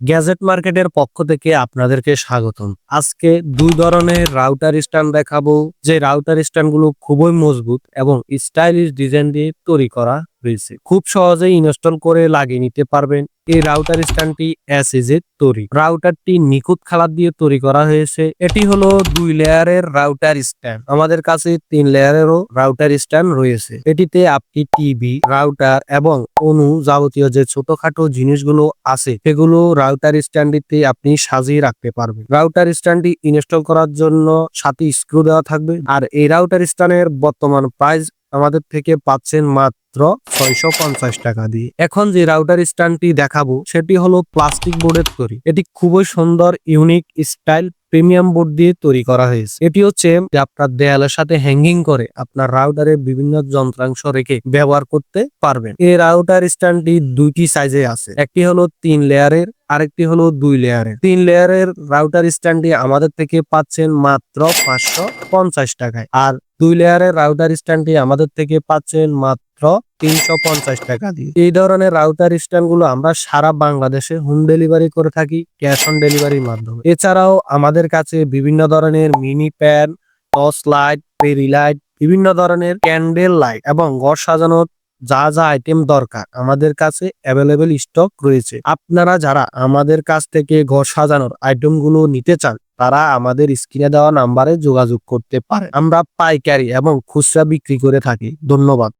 Gadget মার্কেটের পক্ষ থেকে আপনাদেরকে স্বাগতম। আজকে দুই ধরনের রাউটার স্ট্যান্ড দেখাবো। যে রাউটার স্ট্যান্ডগুলো খুবই মজবুত এবং স্টাইলিশ ডিজাইন দিয়ে তৈরি করা হয়েছে খুব সহজেই ইনস্টল করে লাগিয়ে নিতে পারবেন এই রাউটার স্ট্যান্ডটি এস এর তৈরি। রাউটারটি নিখুঁত খালার দিয়ে তৈরি করা হয়েছে। এটি হলো দুই লেয়ারের রাউটার স্ট্যান্ড। আমাদের কাছে তিন লেয়ারেরও রাউটার স্ট্যান্ড রয়েছে। এটিতে আপনি টিভি, রাউটার এবং অনু যাবতীয় যে ছোটখাটো জিনিসগুলো আছে, সেগুলো রাউটার স্ট্যান্ডটিতে আপনি সাজিয়ে রাখতে পারবেন। রাউটার স্ট্যান্ডটি ইনস্টল করার জন্য সাথে স্ক্রু দেওয়া থাকবে। আর এই রাউটার স্ট্যান্ডের বর্তমান প্রাইস আমাদের থেকে পাচ্ছেন মাত্র ছয়শো পঞ্চাশ টাকা দিয়ে। এখন যে রাউটার স্ট্যান্ডটি দেখাবো, সেটি হলো প্লাস্টিক বোর্ডের তৈরি। এটি খুবই সুন্দর ইউনিক স্টাইল প্রিমিয়াম বোর্ড দিয়ে তৈরি করা হয়েছে। এটি হচ্ছে যে আপনার দেয়ালের সাথে হ্যাঙ্গিং করে আপনার রাউটারে বিভিন্ন যন্ত্রাংশ রেখে ব্যবহার করতে পারবেন। এই রাউটার স্ট্যান্ডটি দুইটি সাইজে আছে। একটি হলো তিন লেয়ারের আরেকটি হলো দুই লেয়ারের তিন লেয়ারের রাউটার স্ট্যান্ডটি আমাদের থেকে পাচ্ছেন মাত্র পাঁচশো পঞ্চাশ টাকায়। আর দুই লেয়ারের রাউটার স্ট্যান্ডটি আমাদের থেকে পাচ্ছেন মাত্র তিনশো পঞ্চাশ টাকা দিয়ে। এই ধরনের রাউটার স্ট্যান্ডগুলো আমরা সারা বাংলাদেশে হোম ডেলিভারি করে থাকি ক্যাশ অন ডেলিভারির মাধ্যমে। এছাড়াও আমাদের কাছে বিভিন্ন ধরনের mini pan torch light fairy light বিভিন্ন ধরনের ক্যান্ডেল লাইট এবং ঘর সাজানোর যা যা আইটেম দরকার আমাদের কাছে অ্যাভেলেবেল স্টক রয়েছে। আপনারা যারা আমাদের কাছ থেকে ঘর সাজানোর আইটেমগুলো নিতে চান, তারা আমাদের স্ক্রিনে দেওয়া নাম্বারে যোগাযোগ করতে পারে আমরা পাইকারি এবং খুচরা বিক্রি করে থাকি। ধন্যবাদ।